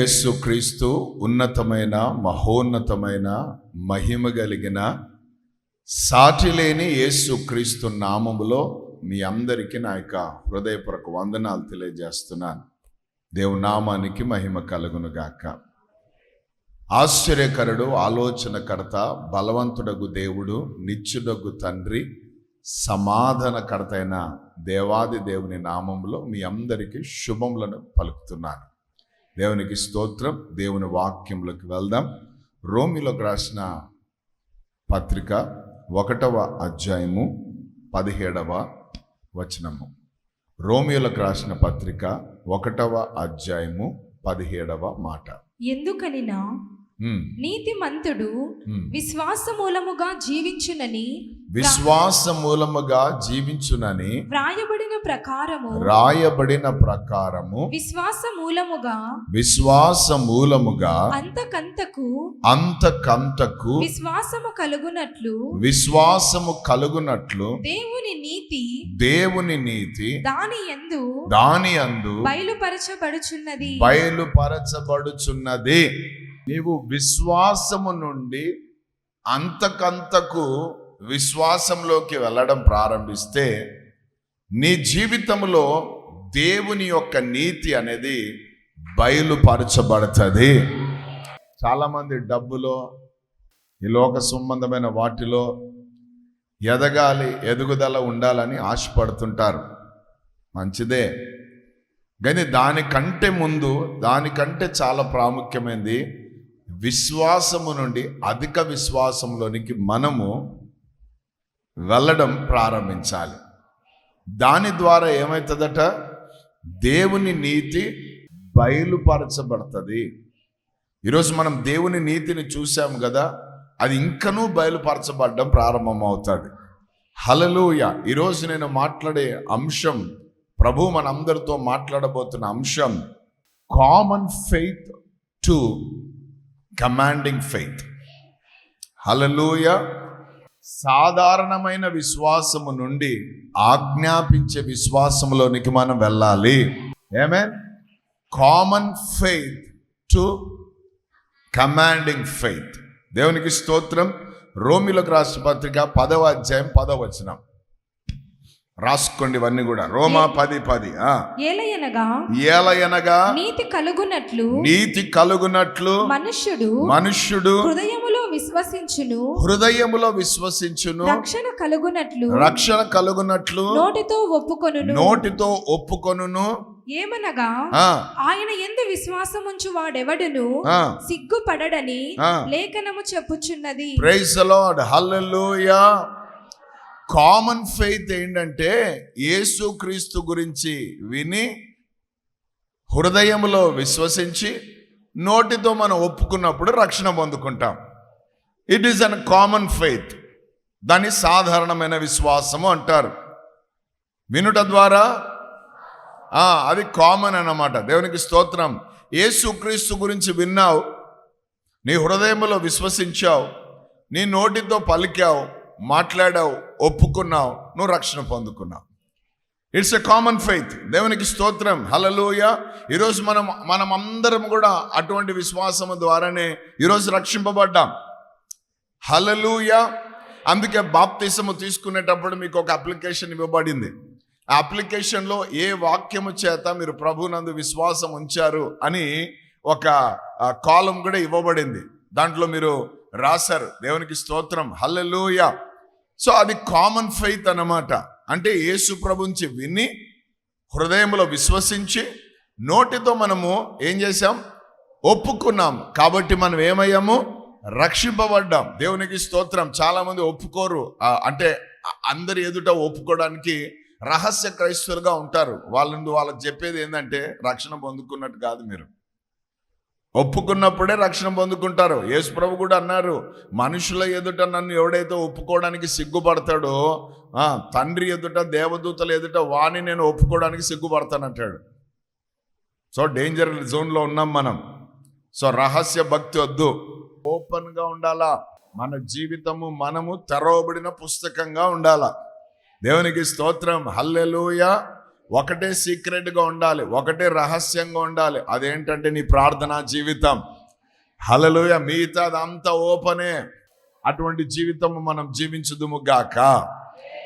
యేసుక్రీస్తు ఉన్నతమైన మహోన్నతమైన మహిమ కలిగిన సాటి లేని యేసుక్రీస్తు నామములో మీ అందరికీ నా యొక్క హృదయపూర్వక వందనాలు తెలియజేస్తున్నాను. దేవు నామానికి మహిమ కలుగును గాక ఆశ్చర్యకరుడు ఆలోచనకర్త బలవంతుడగు దేవుడు నిత్యుడగు తండ్రి సమాధానకర్త అయిన దేవాది దేవుని నామంలో మీ అందరికీ శుభములను పలుకుతున్నాను. దేవునికి స్తోత్రం దేవుని వాక్యంలోకి వెళ్దాం. రోమిలోకి రాసిన పత్రిక ఒకటవ అధ్యాయము పదిహేడవ వచనము. రోమియోలకు రాసిన పత్రిక ఒకటవ అధ్యాయము పదిహేడవ మాట. ఎందుకనినా ఉమ్, నీతిమంతుడు ఉమ్. విశ్వాస మూలముగా జీవించునని విశ్వాస మూలముగా జీవించునని వ్రాయబడిన ప్రకారము రాయబడిన ప్రకారము విశ్వాస మూలముగా విశ్వాస మూలముగా అంతకంతకు అంతకంతకు విశ్వాసము కలుగునట్లు విశ్వాసము కలుగునట్లు దేవుని నీతి దేవుని నీతి దాని యందు దాని అందు బయలుపరచబడుచున్నది. బయలుపరచబడుచున్నది. నీవు విశ్వాసము నుండి అంతకంతకు విశ్వాసంలోకి వెళ్ళడం ప్రారంభిస్తే నీ జీవితంలో దేవుని యొక్క నీతి అనేది బయలుపరచబడుతుంది. చాలామంది డబ్బులో ఈ లోక సంబంధమైన వాటిలో ఎదగాలి ఎదుగుదల ఉండాలని ఆశపడుతుంటారు. మంచిదే. కానీ దానికంటే ముందు దానికంటే చాలా ప్రాముఖ్యమైనది విశ్వాసము నుండి అధిక విశ్వాసంలోనికి మనము వెళ్ళడం ప్రారంభించాలి. దాని ద్వారా ఏమవుతుందట దేవుని నీతి బయలుపరచబడుతుంది. ఈరోజు మనం దేవుని నీతిని చూసాం కదా అది ఇంకనూ బయలుపరచబడడం ప్రారంభమవుతుంది. హలలుయ ఈరోజు నేను మాట్లాడే అంశం ప్రభు మనందరితో మాట్లాడబోతున్న అంశం common faith to commanding faith హలలోయ సాధారణమైన విశ్వాసము నుండి ఆజ్ఞాపించే విశ్వాసంలోనికి మనం వెళ్ళాలి. ఏమే common faith to commanding faith దేవునికి స్తోత్రం. రోమిలకు రాష్ట్ర పత్రిక పదవ అధ్యాయం పదవ వచనం. రాసుకోండి ఇవన్నీ కూడా. రోమా పది పది ఆ. ఏలయనగా ఏలయనగా నీతి కలుగునట్లు నీతి కలుగునట్లు మనుష్యుడు మనుష్యుడు హృదయములో విశ్వసించును హృదయములో విశ్వసించును రక్షణ కలుగునట్లు రక్షణ కలుగునట్లు నోటితో ఒప్పుకొనును నోటితో ఒప్పుకొనును ఏమనగా ఆయన ఎందు విశ్వాసముంచు వాడెవడును ఆ. సిగ్గుపడడని. లేఖనము చెప్పుచున్నది. ప్రైజ్ లార్డ్ హల్లెలూయా కామన్ ఫెయిత్ ఏంటంటే యేసుక్రీస్తు గురించి విని హృదయంలో విశ్వసించి నోటితో మనం ఒప్పుకున్నప్పుడు రక్షణ పొందుకుంటాం. It is an common faith దాన్ని సాధారణమైన విశ్వాసము అంటారు. వినుట ద్వారా? అది కామన్ అన్నమాట. దేవునికి స్తోత్రం. యేసుక్రీస్తు గురించి విన్నావు? నీ హృదయంలో విశ్వసించావు? నీ నోటితో పలికావు? మాట్లాడావు? ఒప్పుకున్నావు నువ్వు రక్షణ పొందుకున్నావు. ఇట్స్ ఎ కామన్ ఫెయిత్ దేవునికి స్తోత్రం. హలలోయ ఈరోజు మనం మనం అందరం కూడా అటువంటి విశ్వాసము ద్వారానే ఈరోజు రక్షింపబడ్డాం. హలలుయ అందుకే బాప్తిసము తీసుకునేటప్పుడు మీకు ఒక అప్లికేషన్ ఇవ్వబడింది. ఆ అప్లికేషన్లో ఏ వాక్యము చేత మీరు ప్రభునందు విశ్వాసం ఉంచారు అని ఒక కాలం కూడా ఇవ్వబడింది. దాంట్లో మీరు రాశారు. దేవునికి స్తోత్రం. హల్లెలూయా సో అది కామన్ ఫెయిత్ అన్నమాట. అంటే యేసు ప్రభుంచి విని హృదయంలో విశ్వసించి నోటితో మనము ఏం చేశాం? ఒప్పుకున్నాం. కాబట్టి మనం ఏమయ్యాము? రక్షింపబడ్డాం. దేవునికి స్తోత్రం. చాలామంది ఒప్పుకోరు. అంటే అందరి ఎదుట ఒప్పుకోవడానికి రహస్య క్రైస్తవులుగా ఉంటారు. వాళ్ళందు వాళ్ళకి చెప్పేది ఏంటంటే రక్షణ పొందుకున్నట్టు కాదు మీరు. ఒప్పుకున్నప్పుడే రక్షణ పొందుకుంటారు. యేసు ప్రభు కూడా అన్నారు మనుషుల ఎదుట నన్ను ఎవడైతే ఒప్పుకోవడానికి సిగ్గుపడతాడో తండ్రి ఎదుట దేవదూతల ఎదుట వాణి నేను ఒప్పుకోవడానికి సిగ్గుపడతానంటాడు సో డేంజర్ జోన్లో ఉన్నాం మనం. సో రహస్య భక్తి వద్దు. ఓపెన్గా ఉండాలా? మన జీవితము మనము తెరవబడిన పుస్తకంగా ఉండాలా? దేవునికి స్తోత్రం. హల్లెలూయ. ఒకటే సీక్రెట్గా ఉండాలి ఒకటే రహస్యంగా ఉండాలి. అదేంటంటే నీ ప్రార్థనా జీవితం. హలలుయ మిగతాదంతా ఓపెనే. అటువంటి జీవితం మనం జీవించుదుము గాక.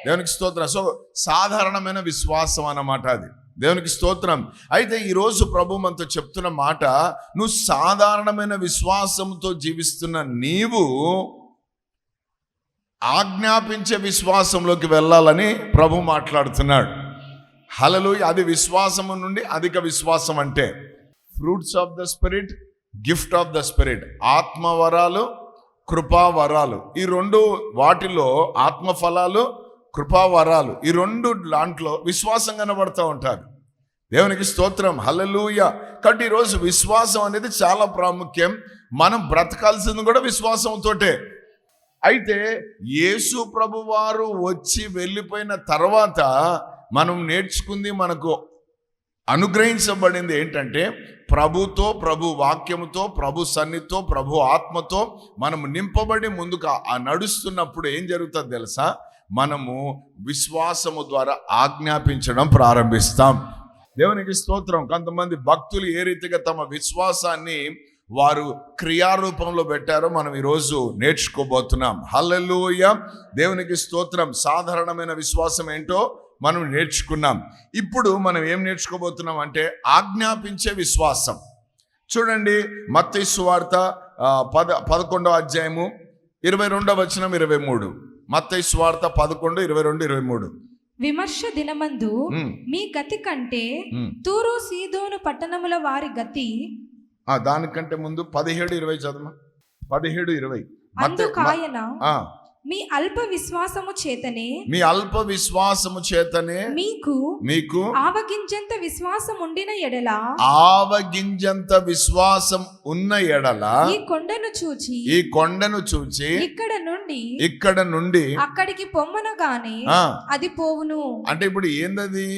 దేవునికి స్తోత్రం. సో సాధారణమైన విశ్వాసం అన్నమాట అది. దేవునికి స్తోత్రం. అయితే ఈరోజు ప్రభు మనతో చెప్తున్న మాట నువ్వు సాధారణమైన విశ్వాసంతో జీవిస్తున్న నీవు ఆజ్ఞాపించే విశ్వాసంలోకి వెళ్ళాలని ప్రభు మాట్లాడుతున్నాడు. హలలోయ అది విశ్వాసము నుండి అధిక విశ్వాసం అంటే fruits of the spirit gift of the spirit ఆత్మవరాలు కృపావరాలు. ఈ రెండు వాటిలో ఆత్మఫలాలు కృపావరాలు. ఈ రెండు దాంట్లో విశ్వాసం కనబడుతూ ఉంటారు. దేవునికి స్తోత్రం. హలలూయ కాబట్టి ఈరోజు విశ్వాసం అనేది చాలా ప్రాముఖ్యం. మనం బ్రతకాల్సింది కూడా విశ్వాసంతోటే అయితే యేసు ప్రభువారు వచ్చి వెళ్ళిపోయిన తర్వాత మనం నేర్చుకుంది మనకు అనుగ్రహించబడింది ఏంటంటే ప్రభుతో ప్రభు వాక్యముతో ప్రభు సన్నితో ప్రభు ఆత్మతో మనం నింపబడి ముందుకు ఆ నడుస్తున్నప్పుడు ఏం జరుగుతుంది తెలుసా? మనము విశ్వాసము ద్వారా ఆజ్ఞాపించడం ప్రారంభిస్తాం. దేవునికి స్తోత్రం. కొంతమంది భక్తులు ఏ రీతిగా తమ విశ్వాసాన్ని వారు క్రియారూపంలో పెట్టారో మనం ఈరోజు నేర్చుకోబోతున్నాం. హల్లెలూయ. దేవునికి స్తోత్రం. సాధారణమైన విశ్వాసం ఏంటో మనం నేర్చుకున్నాం. ఇప్పుడు మనం ఏం నేర్చుకోబోతున్నాం అంటే ఆజ్ఞాపించే విశ్వాసం. చూడండి మత్తయి సువార్త ఆ, పద పదకొండవ అధ్యాయము ఇరవై రెండవ వచనం ఇరవై మూడు. మత్తయి సువార్త పదకొండు ఇరవై రెండు ఇరవై మూడు. విమర్శ దినమందు మీ గతి కంటే. తూరు సీదోను పట్టణముల వారి గతి దానికంటే ముందు పదిహేడు ఇరవై చదవ పదిహేడు ఇరవై. అందుకాయన మీ అల్ప విశ్వాసము చేతనే మీ అల్ప విశ్వాసము చేతనే మీకు మీకు ఆవగింజంత విశ్వాసం ఉండిన ఎడల ఆవగింజంత విశ్వాసం ఉన్న ఎడల ఈ కొండను చూచి ఈ కొండను చూచి ఇక్కడ నుండి ఇక్కడ నుండి అక్కడికి పొమ్మనగానే అది పోవును. అంటే ఇప్పుడు ఏందది?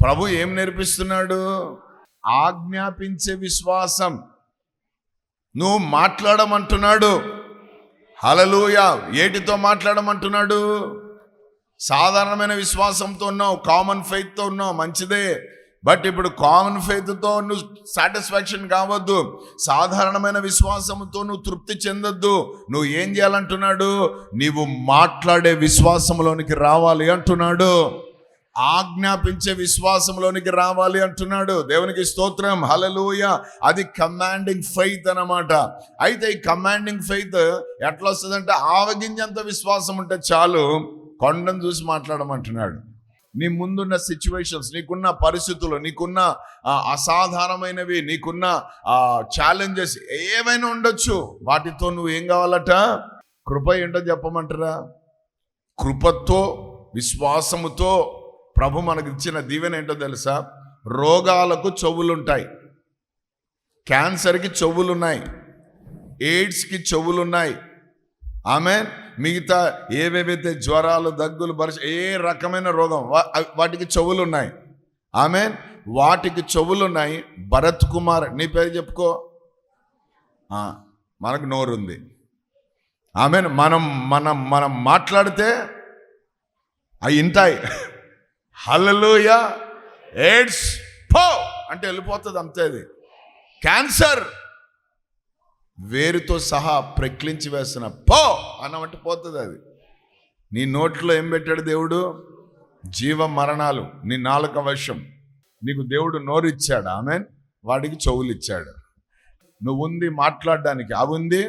ప్రభు ఏం నేర్పిస్తున్నాడు? ఆజ్ఞాపించే విశ్వాసం. నువ్వు మాట్లాడమంటున్నాడు. హలలుయా ఏటితో మాట్లాడమంటున్నాడు? సాధారణమైన విశ్వాసంతో ఉన్నావు కామన్ ఫెయిత్తో ఉన్నావు మంచిదే. బట్ ఇప్పుడు కామన్ ఫెయిత్తో నువ్వు సాటిస్ఫాక్షన్ కావద్దు. సాధారణమైన విశ్వాసంతో నువ్వు తృప్తి చెందొద్దు. నువ్వు ఏం చేయాలంటున్నాడు? నీవు మాట్లాడే విశ్వాసంలోనికి రావాలి అంటున్నాడు. ఆజ్ఞాపించే విశ్వాసంలోనికి రావాలి అంటున్నాడు. దేవునికి స్తోత్రం. హలలోయ అది కమాండింగ్ ఫెయిత్ అన్నమాట. అయితే ఈ కమాండింగ్ ఫెయిత్ ఎట్లా వస్తుందంటే ఆవగింజంత విశ్వాసం ఉంటే చాలు కొండను చూసి మాట్లాడమంటున్నాడు. నీ ముందున్న సిచ్యువేషన్స్ నీకున్న పరిస్థితులు నీకున్న అసాధారణమైనవి నీకున్న ఛాలెంజెస్ ఏవైనా ఉండొచ్చు. వాటితో నువ్వు ఏం కావాలట? కృప ఏంటో చెప్పమంటారా? కృపతో విశ్వాసముతో ప్రభు మనకు ఇచ్చిన దీవెన ఏంటో తెలుసా? రోగాలకు చెవులుంటాయి. క్యాన్సర్కి చెవులున్నాయి. ఎయిడ్స్కి చెవులున్నాయి. ఆమె మిగతా ఏవేవైతే జ్వరాలు దగ్గులు బరిశ ఏ రకమైన రోగం వాటికి చెవులు ఉన్నాయి ఆమె వాటికి చెవులు ఉన్నాయి భరత్ కుమార్ నీ పేరు చెప్పుకో. మనకు నోరుంది. ఆమె మనం మనం మనం మాట్లాడితే అవి వింటాయి హలలుయా ఎయిడ్స్ పో అంటే వెళ్ళిపోతుంది అంతే అది. క్యాన్సర్ వేరుతో సహా ప్రక్లించి వేసిన పో! అన్నమంటే పోతుంది అది. నీ నోట్లో ఏం పెట్టాడు దేవుడు? జీవ మరణాలు. నీ నాలుక వశం. నీకు దేవుడు నోరు ఇచ్చాడు ఆమె వాడికి చెవులు ఇచ్చాడు నువ్వు ఉంది మాట్లాడడానికి. అవి ఉంది?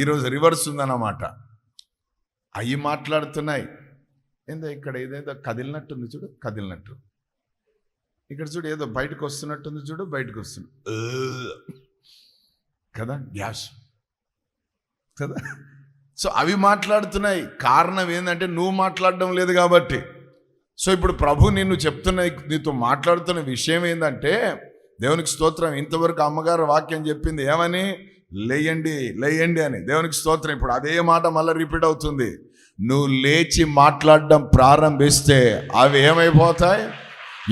ఈరోజు రివర్స్ ఉందన్నమాట. అవి మాట్లాడుతున్నాయి. ఏందో ఇక్కడ ఏదేదో కదిలినట్టుంది చూడు కదిలినట్టు. ఇక్కడ చూడు ఏదో బయటకు వస్తున్నట్టుంది చూడు బయటకు వస్తుంది కదా గ్యాస్ కదా? సో అవి మాట్లాడుతున్నాయి. కారణం ఏంటంటే నువ్వు మాట్లాడడం లేదు కాబట్టి. సో ఇప్పుడు ప్రభు నిన్ను చెప్తున్న నీతో మాట్లాడుతున్న విషయం ఏంటంటే దేవునికి స్తోత్రం ఇంతవరకు అమ్మగారు వాక్యం చెప్పింది ఏమని? లేయండి లేయండి అని. దేవునికి స్తోత్రం. ఇప్పుడు అదే మాట మళ్ళీ రిపీట్ అవుతుంది. నువ్వు లేచి మాట్లాడడం ప్రారంభిస్తే అవి ఏమైపోతాయి?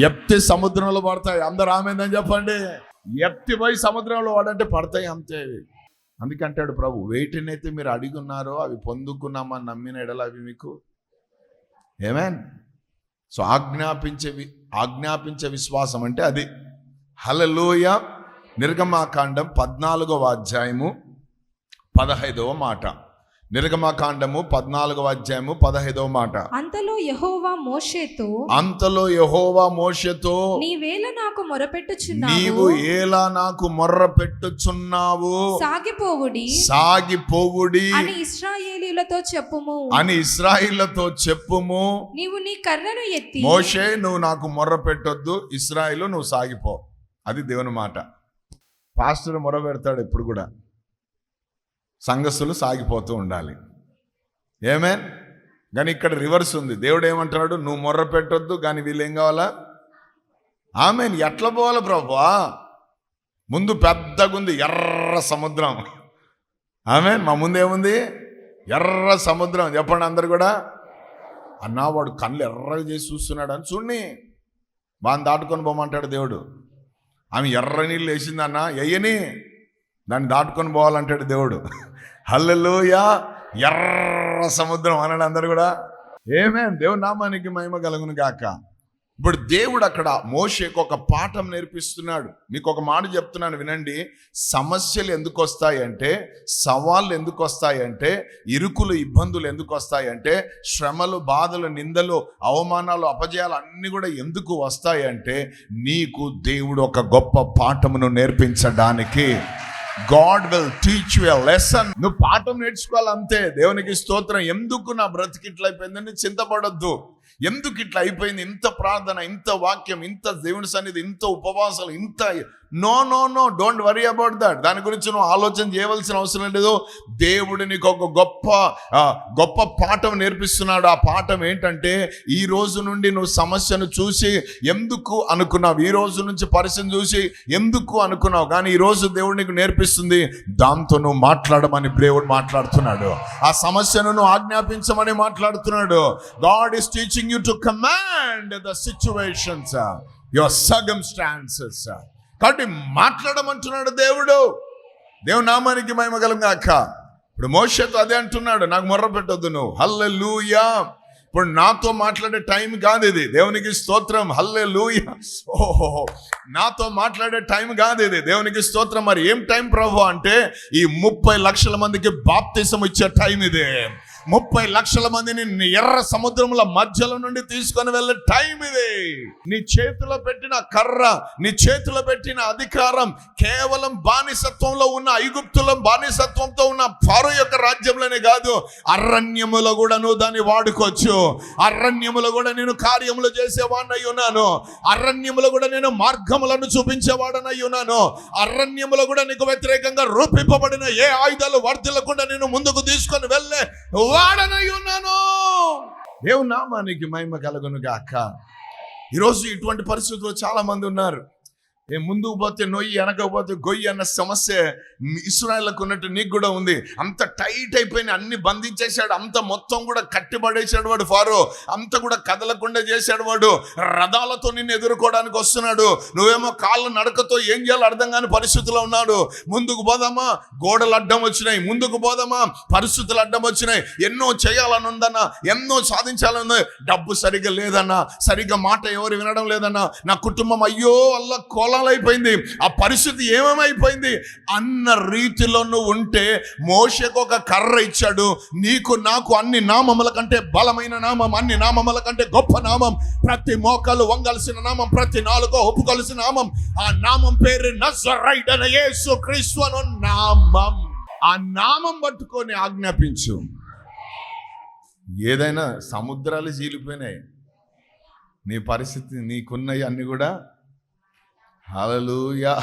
ఎప్తి సముద్రంలో పడతాయి. అందరు ఆమెందని చెప్పండి. ఎప్తి పోయి సముద్రంలో పడంటే పడతాయి అంతే అందుకంటాడు అందుకే ప్రభు వేటినైతే మీరు అడిగి ఉన్నారో అవి పొందుకున్నామని నమ్మిన ఎడలు అవి మీకు. ఏమేన్ సో ఆజ్ఞాపించే వి- ఆజ్ఞాపించే విశ్వాసం అంటే అది. హలలోయ నిర్గమాకాండం పద్నాలుగవ అధ్యాయము పదహైదవ మాట. నిర్గమాకాండము పద్నాలుగవ అధ్యాయము పదహైదవ మాట. అంతలో యెహోవా మోషేతో అంతలో యహోవా మోషతో నీవేళ నాకు మొరపెట్టుచున్నావు? నీవు ఏలా నాకు మొర్ర పెట్టుచున్నావు సాగిపోవుడి. సాగిపోవుడి. అని ఇస్రాయేలీలతో చెప్పుము. అని ఇస్రాయిలతో చెప్పుము. నీవు నీ కర్రను ఎత్తి మోషే నువ్వు నాకు మొర్ర పెట్టొద్దు ఇస్రాయిల్ నువ్వు సాగిపో. అది దేవుని మాట. పాస్టర్ మొర్ర పెడతాడు ఎప్పుడు కూడా. సంఘస్థులు సాగిపోతూ ఉండాలి. ఏమే కానీ ఇక్కడ రివర్స్ ఉంది. దేవుడు ఏమంటున్నాడు? నువ్వు మొర్ర పెట్టొద్దు కానీ వీళ్ళు ఏం కావాలా? ఆమె ఎట్లా పోవాలి ప్రభా? ముందు పెద్దగుంది ఎర్ర సముద్రం. ఆమె మా ముందేముంది ఎర్ర సముద్రం. చెప్పండి అందరు కూడా. అన్నా వాడు కళ్ళు ఎర్రగా చేసి చూస్తున్నాడు అని. చూడండి. వాని దాటుకొని పోమంటాడు దేవుడు. ఆమె ఎర్ర నీళ్ళు వేసిందన్నా ఎయ్యని దాన్ని దాటుకొని పోవాలంటాడు దేవుడు. హల్లెలూయా. ఎర్ర సముద్రం అన్నాడు అందరు కూడా? ఏమే దేవుని నామానికి మహిమ కలుగును గాక. ఇప్పుడు దేవుడు అక్కడ మోషేకు ఒక పాఠం నేర్పిస్తున్నాడు. మీకు ఒక మాట చెప్తున్నాను వినండి. సమస్యలు ఎందుకు వస్తాయంటే సవాళ్ళు ఎందుకు వస్తాయంటే ఇరుకులు ఇబ్బందులు ఎందుకు వస్తాయంటే శ్రమలు బాధలు నిందలు అవమానాలు అపజయాలు అన్నీ కూడా ఎందుకు వస్తాయంటే నీకు దేవుడు ఒక గొప్ప పాఠమును నేర్పించడానికి God will teach you lesson నువ్వు పాఠం నేర్చుకోవాలి అంతే. దేవునికి స్తోత్రం. ఎందుకు నా బ్రతికి చింతపడద్దు. ఎందుకు ఇట్లా అయిపోయింది? ఇంత ప్రార్థన ఇంత వాక్యం ఇంత దేవుని సన్నిధి ఇంత ఉపవాసాలు ఇంత no no no don't worry about that దాని గురించి నువ్వు ఆలోచన చేయవలసిన అవసరం లేదు. దేవుడు నీకు ఒక గొప్ప గొప్ప పాఠం నేర్పిస్తున్నాడు. ఆ పాఠం ఏంటంటే ఈ రోజు నుండి నువ్వు సమస్యను చూసి ఎందుకు అనుకున్నావు? ఈ రోజు నుంచి పరిస్థితిని చూసి ఎందుకు అనుకున్నావు? కానీ ఈ రోజు దేవుడు నీకు నేర్పిస్తుంది దాంతో నువ్వు మాట్లాడమని దేవుడు మాట్లాడుతున్నాడు. ఆ సమస్యను నువ్వు ఆజ్ఞాపించమని మాట్లాడుతున్నాడు. God is teaching you to command the situations your sir కాబట్టి మాట్లాడమంటున్నాడు దేవుడు. దేవుని నామానికి మహిమ గాక. ఇప్పుడు మోషతో అదే అంటున్నాడు నాకు మొర్ర పెట్టొద్దు నువ్వు. హల్లెలూయా. ఇప్పుడు నాతో మాట్లాడే టైం కాదు ఇది. దేవునికి స్తోత్రం. హల్లే ఓహో. నాతో మాట్లాడే టైం కాదు ఇది. దేవునికి స్తోత్రం. మరి ఏం టైం ప్రభు అంటే ఈ ముప్పై లక్షల మందికి బాప్తిసం ఇచ్చే టైం ఇది. ముప్పై లక్షల మందిని ఎర్ర సముద్రముల మధ్యలో నుండి తీసుకొని వెళ్ళే టైం ఇది. నీ చేతిలో పెట్టిన కర్ర నీ చేతిలో పెట్టిన అధికారం కేవలం బానిసత్వంలో ఉన్న ఐగుప్తుల బానిసత్వంతో ఉన్న ఫారో యొక్క రాజ్యంలోనే కాదు అరణ్యములో కూడా నువ్వు దాన్ని వాడుకోవచ్చు. అరణ్యములో కూడా నేను కార్యములు చేసేవాడినై ఉన్నాను. అరణ్యములో కూడా నేను మార్గములను చూపించేవాడనై ఉన్నాను. అరణ్యములో కూడా నీకు వ్యతిరేకంగా రూపింపబడిన ఏ ఆయుధాలు వర్ధిల్లకుండా నేను ముందుకు తీసుకొని వెళ్ళే వాడనై ఉన్నాను దేవుని నామానికి మహిమ కలుగును గాక ఈరోజు ఇటువంటి పరిస్థితుల్లో చాలా మంది ఉన్నారు. ముందుకు పోతే నొయ్యి వెనకపోతే గొయ్యి అన్న సమస్య ఇస్రాయల్కు ఉన్నట్టు నీకు కూడా ఉంది. అంత టైట్ అయిపోయిన అన్ని బంధించేశాడు. అంత మొత్తం కూడా కట్టిపడేశాడు వాడు ఫారో. అంత కూడా కదలకుండా చేశాడు వాడు. రథాలతో నిన్ను ఎదుర్కోవడానికి వస్తున్నాడు. నువ్వేమో కాళ్ళ నడకతో ఏం చేయాలో అర్థం కాని పరిస్థితిలో ఉన్నాడు. ముందుకు పోదామా? గోడలు అడ్డం వచ్చినాయి. ముందుకు పోదామా? పరిస్థితులు అడ్డం వచ్చినాయి. ఎన్నో చేయాలని ఉందన్నా ఎన్నో సాధించాలని ఉంది. డబ్బు సరిగ్గా లేదన్నా సరిగ్గా మాట ఎవరు వినడం లేదన్నా నా కుటుంబం అయ్యో అల్ల పాలైపోయింది ఆ పరిస్థితి ఏమేమైపోయింది? అన్న రీతిలో నువ్వు ఉంటే మోషకు ఒక కర్ర ఇచ్చాడు. నీకు నాకు అన్ని నామముల కంటే బలమైన నామం అన్ని నామముల కంటే గొప్ప నామం ప్రతి మోకాలు వంగాల్సిన నామం ప్రతి నాలుగో ఒప్పుకోవలసిన నామం ఆ నామం పేరు నజరైట్ అనే యేసు క్రీస్తు అను నామం. ఆ నామం పట్టుకొని ఆజ్ఞాపించు. ఏదైనా సముద్రాలు చీలిపోయినాయి. నీ పరిస్థితి నీకున్నవి అన్నీ కూడా హలలుయా.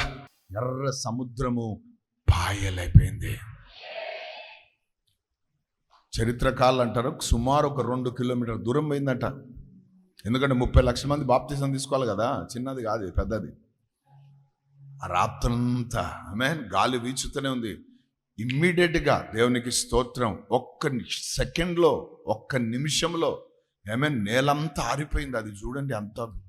ఎర్ర సముద్రము పాయలైపోయింది. చరిత్రకాలు అంటారు సుమారు ఒక రెండు కిలోమీటర్ దూరం పోయిందంట. ఎందుకంటే ముప్పై లక్షల మంది బాప్తీసం తీసుకోవాలి కదా చిన్నది కాదు పెద్దది. ఆ రాత్రంతా ఆమె గాలి వీచుతూనే ఉంది. ఇమ్మీడియట్గా దేవునికి స్తోత్రం ఒక్క సెకండ్లో ఒక్క నిమిషంలో ఏమే నేలంతా ఆరిపోయింది. అది చూడండి అంత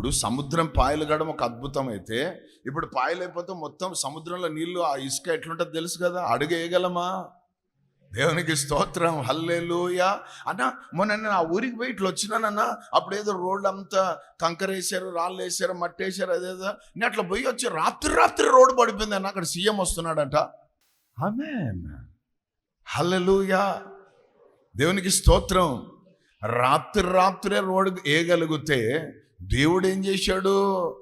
ఇప్పుడు సముద్రం పాయలు గడం ఒక అద్భుతం అయితే ఇప్పుడు పాయలు అయిపోతే మొత్తం సముద్రంలో నీళ్ళు ఆ ఇసుక ఎట్లుంటుంది తెలుసు కదా అడుగు వేయగలమా? దేవునికి స్తోత్రం హల్లేలుయా. అన్న మొన్న నేను ఆ ఊరికి పోయి ఇట్లా వచ్చినానన్న అప్పుడు ఏదో రోడ్లు అంతా కంకర వేసారు రాళ్ళు వేసారు మట్టి వేసారు అదేదో. నేను అట్లా పోయి వచ్చి రాత్రి రాత్రి రోడ్డు పడిపోయింది అన్న అక్కడ సీఎం వస్తున్నాడంట. ఆమె హల్లెలుయా. దేవునికి స్తోత్రం. రాత్రి రాత్రే రోడ్డు వేయగలిగితే దేవుడు ఏం చేశాడు?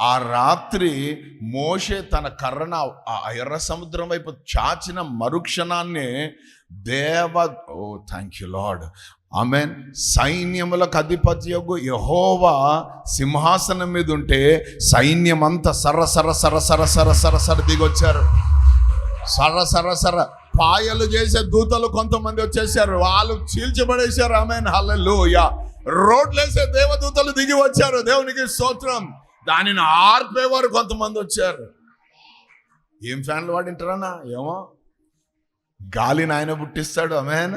ఆ రాత్రి మోషే తన కర్రన ఆ ఎర్ర సముద్రం వైపు చాచిన మరుక్షణాన్ని దేవ ఓ థ్యాంక్ యూ లార్డ్ ఆమెన్ సైన్యములకు అధిపత్యగు యహోవా సింహాసనం మీద ఉంటే సైన్యం అంతా సర సర సర సర సర సర సర దిగొచ్చారు. సర సర సర పాయలు చేసే దూతలు కొంతమంది వచ్చేసారు. వాళ్ళు చీల్చిపడేశారు. ఆమె హలో యా రోడ్లేసే దేవదూతలు దిగి వచ్చారు. దేవునికి స్తోత్రం. దానిని ఆర్పేవారు కొంతమంది వచ్చారు. ఏం ఫ్యాన్లు వాడింటారన్నా? ఏమో? గాలిని ఆయన పుట్టిస్తాడు. అమేన్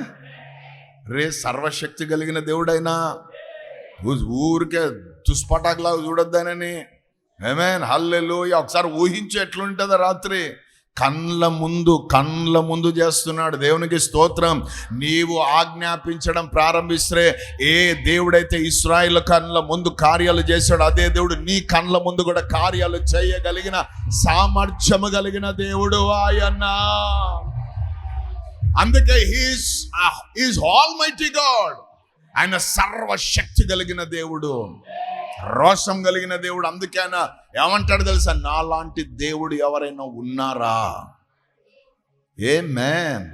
రే సర్వశక్తి కలిగిన దేవుడైనా. ఊరికే దుష్పటాకులాగా చూడొద్దానని. ఏమేన్ హల్లెలు ఒకసారి ఊహించి ఎట్లుంటుందో రాత్రి. కండ్ల ముందు కండ్ల ముందు చేస్తున్నాడు. దేవునికి స్తోత్రం. నీవు ఆజ్ఞాపించడం ప్రారంభిస్తే ఏ దేవుడైతే ఇస్రాయిల్ కండ్ల ముందు కార్యాలు చేశాడు అదే దేవుడు నీ కండ్ల ముందు కూడా కార్యాలు చేయగలిగిన సామర్థ్యము కలిగిన దేవుడు ఆయన. అందుకే he's is almighty God ఆయన సర్వశక్తి కలిగిన దేవుడు. రోషం కలిగిన దేవుడు. అందుకే ఆయన ఏమంటాడు తెలుసా? నాలాంటి దేవుడు ఎవరైనా ఉన్నారా? ఏ మ్యాన్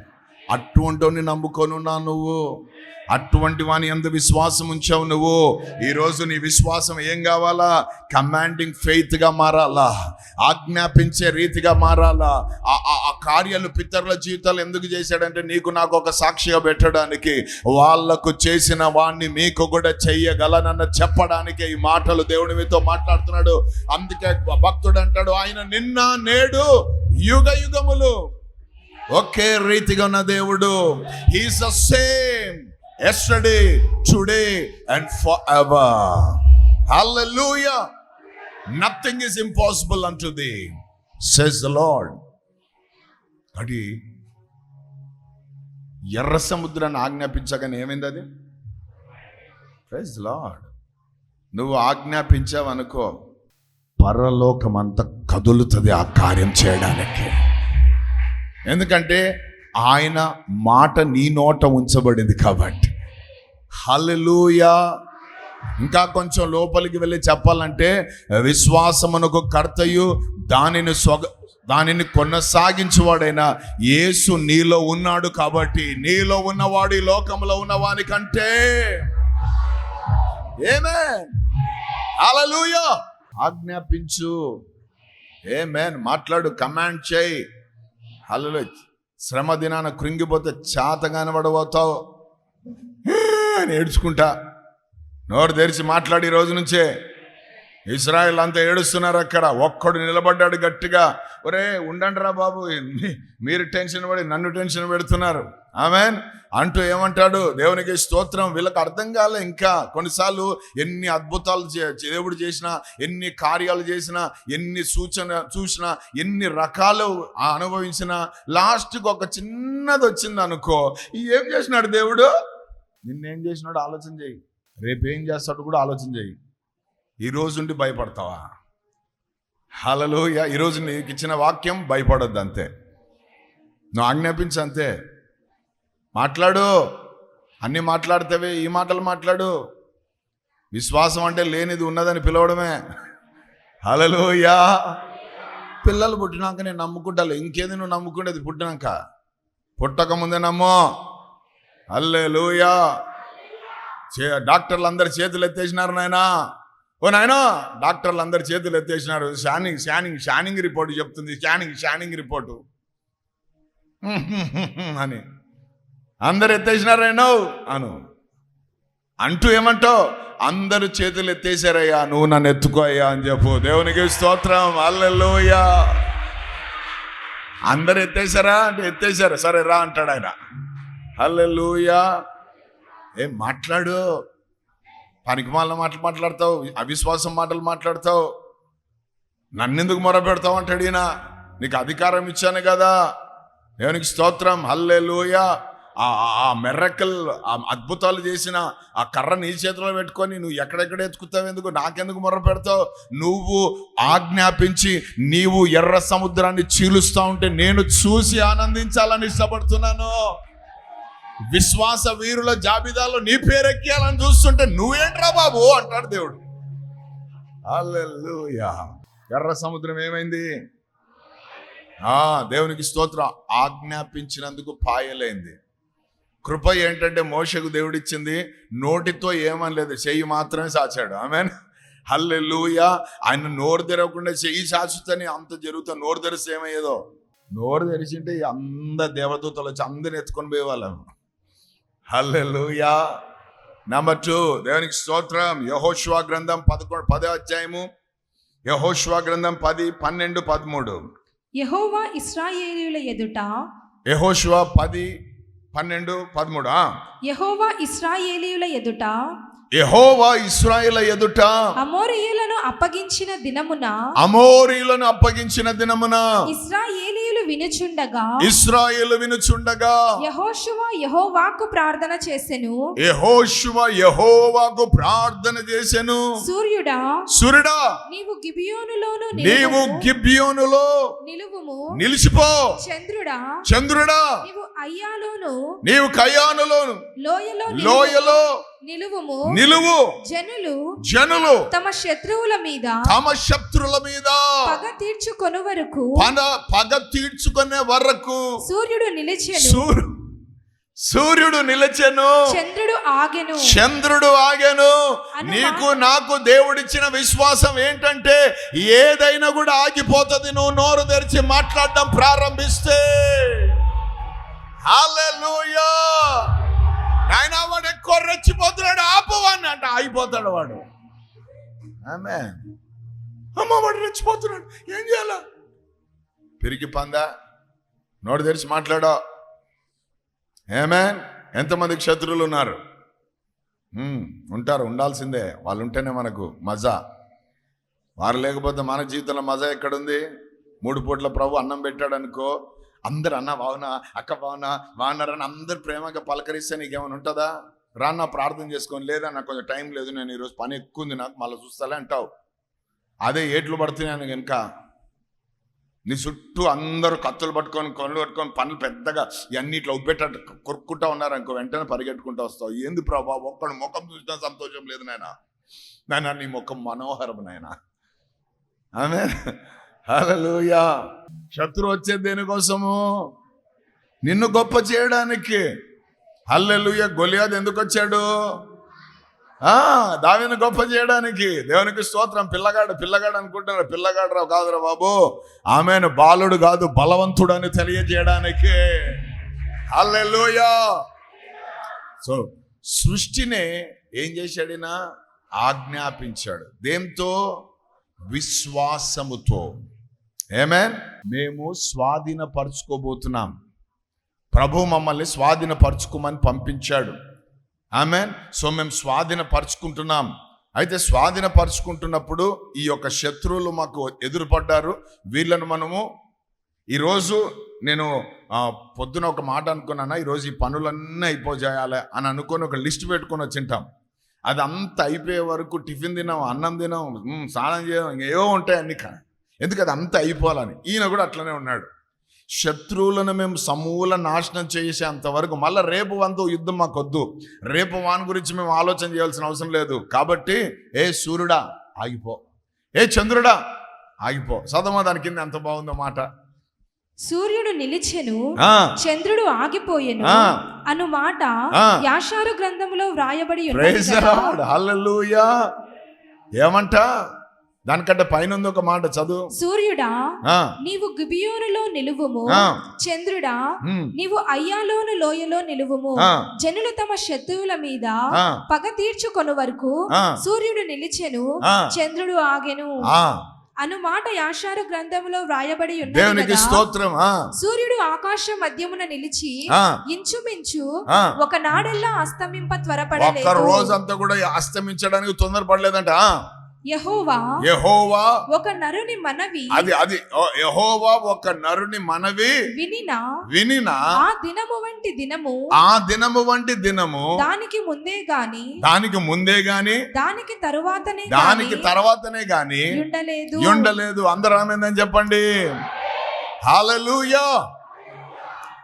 నమ్ముకొని నమ్ముకొనున్నా నువ్వు. అటువంటి వాని ఎంత విశ్వాసం ఉంచావు నువ్వు. ఈరోజు నీ విశ్వాసం ఏం కావాలా? కమాండింగ్ ఫెయిత్గా మారాలా? ఆజ్ఞాపించే రీతిగా మారాలా? ఆ- ఆ- కార్యాలు పితరుల జీవితాలు ఎందుకు చేశాడంటే నీకు నాకు ఒక సాక్షిగా పెట్టడానికి. వాళ్ళకు చేసిన వాణ్ణి మీకు కూడా చెయ్యగలనన్న చెప్పడానికి ఈ మాటలు దేవుడి మీతో మాట్లాడుతున్నాడు. అందుకే భక్తుడు అంటాడు ఆయన నిన్న నేడు యుగ యుగములు ఒకే రీతిగా ఉన్న దేవుడు. He's the same yesterday today and for ever hallelujah nothing is impossible unto thus says the lord అది ఎర్ర సముద్రాన్ని ఆజ్ఞాపించగానే ఏమైంది అది? ప్రైజ్ లార్డ్ నువ్వు ఆజ్ఞాపించావనుకో పరలోకం అంతా కదులుతుంది ఆ కార్యం చేయడానికి. ఎందుకంటే ఆయన మాట నీ నోట ఉంచబడింది కాబట్టి. హలలుయా ఇంకా కొంచెం లోపలికి వెళ్ళి చెప్పాలంటే విశ్వాసమునకు కర్తయు దానిని స్వగ దానిని కొనసాగించువాడైన యేసు నీలో ఉన్నాడు కాబట్టి నీలో ఉన్నవాడు ఈ లోకంలో ఉన్నవాని కంటే ఏమే అలలుయో ఆజ్ఞాపించు. ఏమేన్ మాట్లాడు కమాండ్ చేయి. హలో శ్రమ దినాన కృంగిపోతే చేతగాని ఆయన ఏడ్చుకుంటా. నోరు తెరిచి మాట్లాడి ఈ రోజు నుంచే. ఇస్రాయల్ అంతా ఏడుస్తున్నారు అక్కడ. ఒక్కడు నిలబడ్డాడు గట్టిగా. ఒరే ఉండండి రా బాబు మీరు టెన్షన్ పడి నన్ను టెన్షన్ పెడుతున్నారు. ఆమెన్. అంటూ ఏమంటాడు? దేవునికి స్తోత్రం. వీళ్ళకి అర్థం కాలే ఇంకా. కొన్నిసార్లు ఎన్ని అద్భుతాలు చే- దేవుడు చేసినా ఎన్ని కార్యాలు చేసినా ఎన్ని సూచన చూసినా ఎన్ని రకాలు ఆ అనుభవించినా లాస్ట్కి ఒక చిన్నది వచ్చింది అనుకో ఏం చేసినాడు దేవుడు? నిన్నేం చేసినాడు ఆలోచన చేయి. రేపు ఏం చేస్తాడు కూడా ఆలోచన చేయి. ఈ రోజు నుండి భయపడతావా? హలలో ఈరోజు నీకు ఇచ్చిన వాక్యం భయపడొద్దు అంతే. నువ్వు ఆజ్ఞాపించు అంతే. మాట్లాడు. అన్ని మాట్లాడితేవే ఈ మాటలు మాట్లాడు. విశ్వాసం అంటే లేనిది ఉన్నదని పిలవడమే. హలలోయా పిల్లలు పుట్టినాక నేను నమ్ముకుంటాను ఇంకేది నువ్వు నమ్ముకునేది పుట్టినాక? పుట్టక ముందే నమ్మో. అల్లెలుయా చే డాక్టర్లు అందరు చేతులు ఎత్తేసినారు నాయనా. ఓ నాయనా డాక్టర్లు అందరు చేతులు ఎత్తేసినారు. షానింగ్ షానింగ్ షానింగ్ రిపోర్ట్ చెప్తుంది. Scanning scanning report. అని. అందరు ఎత్తేసినారేనో అను. అంటూ ఏమంటావు? అందరు చేతులు ఎత్తేసారయ్యా. నువ్వు నన్ను ఎత్తుకో అయ్యా అని చెప్పు. దేవునికి స్తోత్రం. అల్లెల్లోయ్యా అందరు ఎత్తేసారా? అంటే ఎత్తేసారు. సరే రా అంటాడు ఆయన. హల్లెలూయా. ఏం మాట్లాడు? పనికిమాల మాటలు మాట్లాడతావు అవిశ్వాసం మాటలు మాట్లాడతావు. నన్నెందుకు మొర పెడతావు అంటాడు ఈయన? నీకు అధికారం ఇచ్చాను కదా. దేవునికి స్తోత్రం హల్లెలూయ. ఆ ఆ మెర్రకల్ ఆ అద్భుతాలు చేసిన ఆ కర్ర నీ చేతిలో పెట్టుకొని నువ్వు ఎక్కడెక్కడ ఎత్తుకుతావు ఎందుకు? నాకెందుకు మొర్ర పెడతావు నువ్వు ఆజ్ఞాపించి నీవు ఎర్ర సముద్రాన్ని చీలుస్తా ఉంటే నేను చూసి ఆనందించాలని ఇష్టపడుతున్నాను. విశ్వాస వీరుల జాబితాలో నీ పేరెక్కియాలని చూస్తుంటే నువ్వేంట్రా బాబు అంటాడు దేవుడు. అల్లెల్లుయా ఎర్ర సముద్రం ఏమైంది? ఆ దేవునికి స్తోత్రం. ఆజ్ఞాపించినందుకు పాయలైంది. కృప ఏంటంటే మోషకు దేవుడిచ్చింది. నోటితో ఏమనలేదు. చెయ్యి మాత్రమే సాచాడు ఆమె హల్లెల్లుయా ఆయన నోరు తెరవకుండా చెయ్యి సాచుతని అంత జరుగుతా. నోరు తెరిస్తే ఏమయ్యేదో? నోరు తెరిచింటే ఈ అంద దేవదూతలు వచ్చి అందరిని ఎత్తుకొని పోయేవాళ్ళం. హల్లెలూయా. నెంబర్ టూ దేవునికి స్తోత్రం. యహోష్వా గ్రంథం పదకొండు పదో అధ్యాయము. యహోష్వా గ్రంథం పది పన్నెండు పదమూడు. యెహోవా ఇస్రాయేలీయుల ఎదుట యహోష్వా పది పన్నెండు పదమూడు ఆ. యెహోవా ఇస్రాయేలీయుల ఎదుట యెహోవా ఇస్రాయేల్ ఎదుట అమోరీయులను అప్పగించిన దినమున అమోరీలను అప్పగించిన దినమున ఇస్రాయేలీయులు వినుచుండగా ఇస్రాయేల్ వినుచుండగా యహోషువ యెహోవాకు ప్రార్థన చేసెను. యహోశువ యహోవాకు ప్రార్థన చేసెను. సూర్యుడా సూర్యుడా నీవు గిబియోనులోను నీవు. గిబ్యోనులో నిలువుము. నిలిచిపో. చంద్రుడా చంద్రుడా నీవు అయ్యాలోను. నీవు కయానులోను లోయలో. లోయలో నిలువుము నిలువు. జనులు జనులు. తమ శత్రువుల మీద తమ శత్రుల మీద. పగ తీర్చుకొను వరకు. పగ తీర్చుకునే వరకు. సూర్యుడు నిలిచెను. సూర్యు సూర్యుడు నిలిచెను. చంద్రుడు ఆగెను. చంద్రుడు ఆగెను. నీకు నాకు దేవుడిచ్చిన విశ్వాసం ఏంటంటే ఏదైనా కూడా ఆగిపోతుంది. నువ్వు నోరు తెరిచి మాట్లాడడం ప్రారంభిస్తే. హల్లెలూయా. నాయనా వాడు ఎక్కువ రెచ్చిపోతున్నాడు ఆపవాన్ని అంట ఆగిపోతాడు వాడు. ఆమె అమ్మ వాడు రెచ్చిపోతున్నాడు ఏం చేయాలా? పిరికి పందా నోరు తెరిచి మాట్లాడో. ఏమే ఎంతమందికి శత్రువులు ఉన్నారు? ఉంటారు ఉండాల్సిందే. వాళ్ళు ఉంటేనే మనకు మజా. వారు లేకపోతే మన జీవితంలో మజా ఎక్కడుంది? మూడు పూట్ల ప్రభు అన్నం పెట్టాడు అనుకో అందరు అన్న బావునా అక్క బావునా బాగున్నారని అందరు ప్రేమగా పలకరిస్తే నీకేమైనా ఉంటుందా? రాన్న ప్రార్థన చేసుకొని లేదా నాకు కొంచెం టైం లేదు నేను ఈరోజు పని ఎక్కువ ఉంది నాకు మళ్ళీ చూస్తాలే అంటావు. అదే ఏట్లు పడుతున్నాను కనుక నీ చుట్టూ అందరూ కత్తులు పట్టుకొని కొనులు పట్టుకొని పనులు పెద్దగా ఇవన్నీ ఇట్లా ఉబ్బెట్ట కొరుక్కుంటా ఉన్నారు అనుకో వెంటనే పరిగెట్టుకుంటూ వస్తావు. ఏంది ప్రభా ఒక్కడు ముఖం చూసినా సంతోషం లేదు నాయన. నాయన నీ ముఖం మనోహరం నాయన. ఆమె హలలుయా శత్రు వచ్చే దేనికోసము నిన్ను గొప్ప చేయడానికి. హల్లెలుయ గొలియాది ఎందుకు వచ్చాడు? ఆ దావిని గొప్ప చేయడానికి. దేవునికి స్తోత్రం. పిల్లగాడు పిల్లగాడు అనుకుంటున్నారు? పిల్లగాడు రావు కాదురా బాబు. ఆమెను బాలుడు కాదు బలవంతుడు అని తెలియజేయడానికి. హల్లెలుయా. సో సృష్టిని ఏం చేశాడినా? ఆజ్ఞాపించాడు. దేంతో? విశ్వాసముతో. ఏమే మేము స్వాధీనపరచుకోబోతున్నాం. ప్రభు మమ్మల్ని స్వాధీనపరచుకోమని పంపించాడు. ఆమెన్ సో మేము స్వాధీనపరుచుకుంటున్నాం. అయితే స్వాధీనపరుచుకుంటున్నప్పుడు ఈ యొక్క శత్రువులు మాకు ఎదురుపడ్డారు. వీళ్ళను మనము ఈరోజు నేను పొద్దున ఒక మాట అనుకున్నానా? ఈరోజు ఈ పనులన్నీ అయిపోజేయాలి అని అనుకొని ఒక లిస్ట్ పెట్టుకొని వచ్చింటాం. అది అంత అయిపోయే వరకు టిఫిన్ తినాం అన్నం తినాం స్నానం చేయడం ఏవో ఉంటాయి అన్ని కానీ ఎందుకు అది అంత అయిపోవాలని? ఈయన కూడా అట్లనే ఉన్నాడు. శత్రువులను మేము సమూల నాశనం చేసేంత వరకు మళ్ళీ రేపు వంతు యుద్ధం మాకొద్దు. రేపు వాని గురించి మేము ఆలోచన చేయాల్సిన అవసరం లేదు. కాబట్టి ఏ సూర్యుడా ఆగిపో. ఏ చంద్రుడా ఆగిపో. చదవమా దాని కింద ఎంత బాగుందో మాట. సూర్యుడు నిలిచెను చంద్రుడు ఆగిపోయెను. అను మాట. యాషారు గ్రంథములో వ్రాయబడి. ఏమంట? దానికంటే పైన ఉంది ఒక మాట చదువు సూర్యుడా నీవు గిబియోనులో నిలువుము. చంద్రుడా నీవు అయ్యాలోను లోయలో నిలువుము. జనులు తమ శత్రువుల మీద. పగ తీర్చుకొను వరకు. సూర్యుడు నిలిచెను. చంద్రుడు ఆగెను అను మాట యాషారు గ్రంథములో వ్రాయబడి ఉన్నది దేవునికి. స్తోత్రం సూర్యుడు ఆకాశ మధ్యమున నిలిచి. ఇంచుమించు. ఒక నాడెల్లా అస్తమింప ఒక్క త్వరపడలేదు రోజంతా కూడా అస్తమించడానికి తొందరపడలేదంట యహోవా యెహోవా ఒక నరుని మనవి అది అది యెహోవా ఒక నరుని మనవి వినినా వినిన ఆ దినము వంటి దినము ఆ దినము వంటి దినము దానికి ముందే గాని దానికి ముందే గాని దానికి తరువాతనే దానికి తర్వాతనే గాని ఉండలేదు ఉండలేదు అందరూ ఆమెందని చెప్పండి. హాలూయా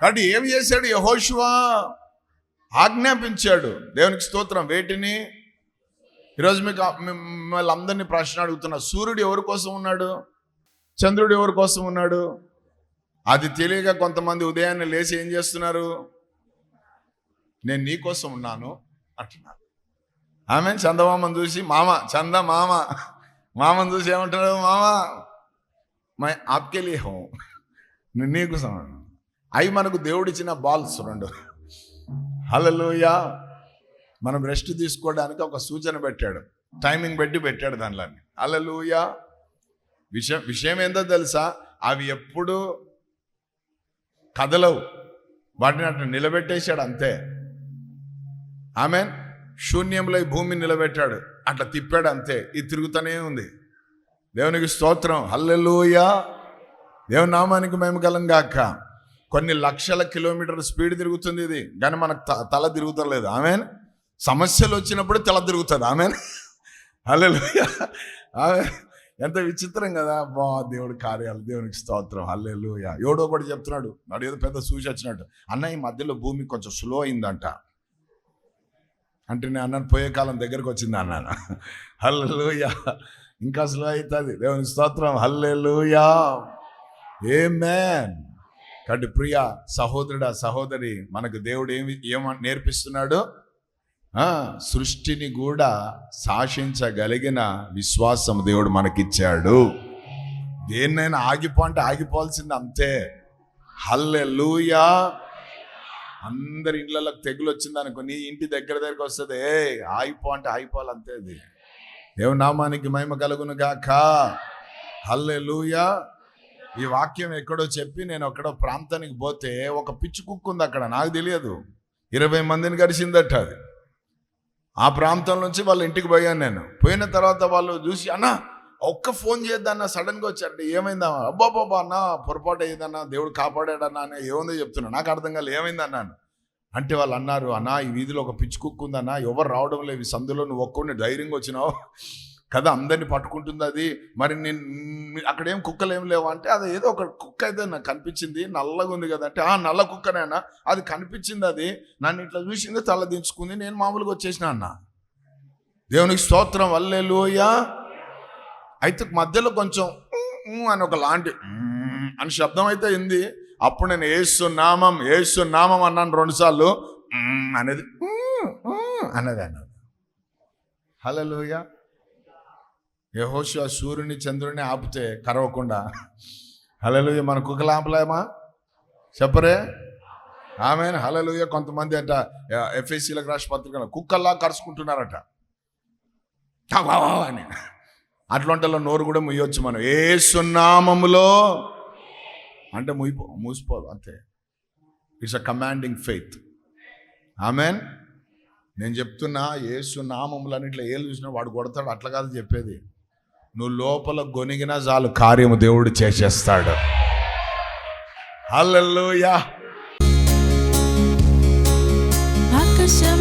కాబట్టి ఏం చేశాడు యహోషువా? ఆజ్ఞాపించాడు. దేవునికి స్తోత్రం. వేటిని? ఈరోజు మీకు మిమ్మల్ని అందరినీ ప్రశ్న అడుగుతున్నా. సూర్యుడు ఎవరి కోసం ఉన్నాడు? చంద్రుడు ఎవరి కోసం ఉన్నాడు? అది తెలియక కొంతమంది ఉదయాన్నే లేచి ఏం చేస్తున్నారు? నేను నీకోసం ఉన్నాను అంటున్నారు. ఆమె చందమామను చూసి మామ చంద మామ. మామను చూసి ఏమంటారు మామ మై ఆప్కే లియే హో నేను నీకోసం అవి మనకు దేవుడిచ్చిన బాల్స్ రెండు. హలలుయా మనం రెస్ట్ తీసుకోవడానికి ఒక సూచన పెట్టాడు. టైమింగ్ పెట్టి పెట్టాడు దానిలో అలలుయా విషయం విషయం ఏందో తెలుసా? అవి ఎప్పుడు కదలవు. వాటిని అట్లా నిలబెట్టేశాడు అంతే. ఆమె శూన్యంలో ఈ భూమిని నిలబెట్టాడు. అట్లా తిప్పాడు అంతే. ఇది తిరుగుతూనే ఉంది. దేవునికి స్తోత్రం. హల్లెలూయా దేవుని నామానికి మేము కలం గాక. కొన్ని లక్షల కిలోమీటర్ స్పీడ్ తిరుగుతుంది ఇది. కానీ మనకు త- తల తిరుగుతలేదు. ఆమెన్ సమస్యలు వచ్చినప్పుడు తెల తిరుగుతుంది ఆమె హల్లెలూయా. ఆమె ఎంత విచిత్రం కదా. బా దేవుడి కార్యాలు దేవునికి స్తోత్రం. హల్లెలూయా. ఎవడో కూడా చెప్తున్నాడు. నాడు ఏదో పెద్ద సూచి వచ్చినట్టు. అన్న ఈ మధ్యలో భూమి కొంచెం స్లో అయిందంట. అంటే నేను అన్నాను పోయే కాలం దగ్గరకు వచ్చింది అన్నాను హల్లెలుయా. ఇంకా స్లో అవుతుంది. దేవుని స్తోత్రం. హల్లెలుయా. ఏ మ్యాన్ కాబట్టి ప్రియ సహోదరుడా సహోదరి మనకు దేవుడు ఏమి ఏమ నేర్పిస్తున్నాడు? సృష్టిని కూడా శాసించగలిగిన విశ్వాసం దేవుడు మనకిచ్చాడు. దేన్నైనా ఆగిపో అంటే ఆగిపోవాల్సింది అంతే. హల్లెలూయా. అందరి ఇళ్ళకి తెగులు వచ్చింది అనుకో నీ ఇంటి దగ్గర దగ్గరకు వస్తుంది ఏ ఆగిపో అంటే ఆగిపోవాలి అంతే అది. దేవుని నామానికి మహిమ కలుగును గాక. హల్లెలూయా. ఈ వాక్యం ఎక్కడో చెప్పి నేను ఎక్కడో ప్రాంతానికి పోతే ఒక పిచ్చి కుక్కు ఉంది అక్కడ నాకు తెలియదు. ఇరవై మందిని కలిసిందట అది. ఆ ప్రాంతం నుంచి వాళ్ళ ఇంటికి పోయాను నేను. పోయిన తర్వాత వాళ్ళు చూసి అన్న ఒక్క ఫోన్ చేద్దన్న సడన్గా వచ్చారంటే ఏమైందా అబ్బాబాబా అన్న పొరపాటు అయ్యిందన్న దేవుడు కాపాడాడన్నా అని ఏముందో చెప్తున్నా. నాకు అర్థం కాలేదు ఏమైంది అన్నాను అంటే వాళ్ళు అన్నారు అన్న ఈ వీధిలో ఒక పిచ్చి కుక్కు ఉందన్న ఎవరు రావడం లేదు ఈ సందులో నువ్వు ఒక్కడిని ధైర్యంగా వచ్చినావు. కదా అందరిని పట్టుకుంటుంది అది. మరి నేను అక్కడ ఏం కుక్కలు ఏం లేవు అంటే అది ఏదో ఒక కుక్క అయితే నాకు కనిపించింది. నల్లగా ఉంది కదా అంటే ఆ నల్ల కుక్కనైనా అది కనిపించింది అది. నన్ను ఇట్లా చూసింది తల దించుకుంది. నేను మామూలుగా వచ్చేసిన అన్న. దేవునికి స్తోత్రం లోయ అయితే మధ్యలో కొంచెం అని ఒక లాంటి అని శబ్దం అయితే ఉంది. అప్పుడు నేను ఏసు నామం ఏసు నామం అన్నాను రెండుసార్లు. అనేది అన్నది అన్నది హలో హలోయ యహోషువ సూర్యుని చంద్రుని ఆపితే కరవకుండా. హలలుయ మన కుక్కలు ఆపలేమా? చెప్పరే? ఆమె హలలుయ కొంతమంది అంట ఎఫ్ఎస్సీలకు రాష్ట్ర పత్రికలు కుక్కల్లా కరుచుకుంటున్నారట. అని. అట్లాంటిలో నోరు కూడా ముయ్యొచ్చు మనం. ఏ సున్నామములో అంటే ముయిపో మూసిపోదు అంతే. It's a commanding faith amen. నేను చెప్తున్నా ఏసు నామములు అన్నిట్లో ఏలు చూసినా వాడు కొడతాడు అట్లా కాదు చెప్పేది. నువ్వు లోపల గొనిగినా చాలు కార్యము దేవుడు చేసేస్తాడు. హల్లెలూయా. ఆకాశం